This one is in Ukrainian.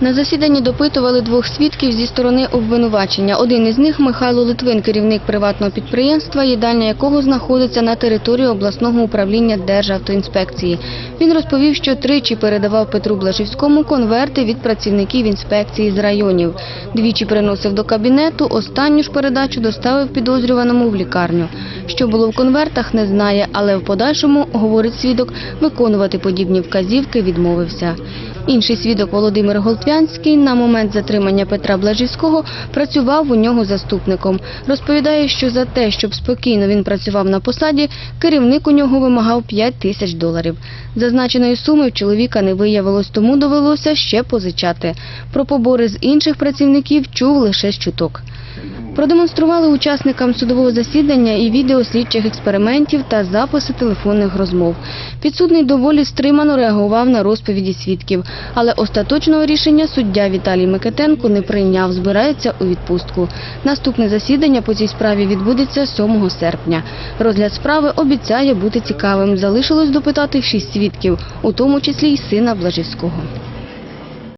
На засіданні допитували двох свідків зі сторони обвинувачення. Один із них Михайло Литвин, керівник приватного підприємства, їдальня якого знаходиться на території обласного управління Державтоінспекції. Він розповів, що тричі передавав Петру Блажівському конверти від працівників інспекції з районів. Двічі приносив до кабінету, останню ж передачу доставив підозрюваному в лікарню. Що було в конвертах, не знає, але в подальшому, говорить свідок, виконувати подібні вказівки відмовився. Інший свідок Володимир Голтвянський на момент затримання Петра Блажівського працював у нього заступником. Розповідає, що за те, щоб спокійно він працював на посаді, керівник у нього вимагав 5 тисяч доларів. Зазначеної суми в чоловіка не виявилось, тому довелося ще позичати. Про побори з інших працівників чув лише з чуток. Продемонстрували учасникам судового засідання і відео слідчих експериментів та записи телефонних розмов. Підсудний доволі стримано реагував на розповіді свідків, але остаточного рішення суддя Віталій Микитенко не прийняв, збирається у відпустку. Наступне засідання по цій справі відбудеться 7 серпня. Розгляд справи обіцяє бути цікавим. Залишилось допитати шість свідків, у тому числі й сина Блажівського.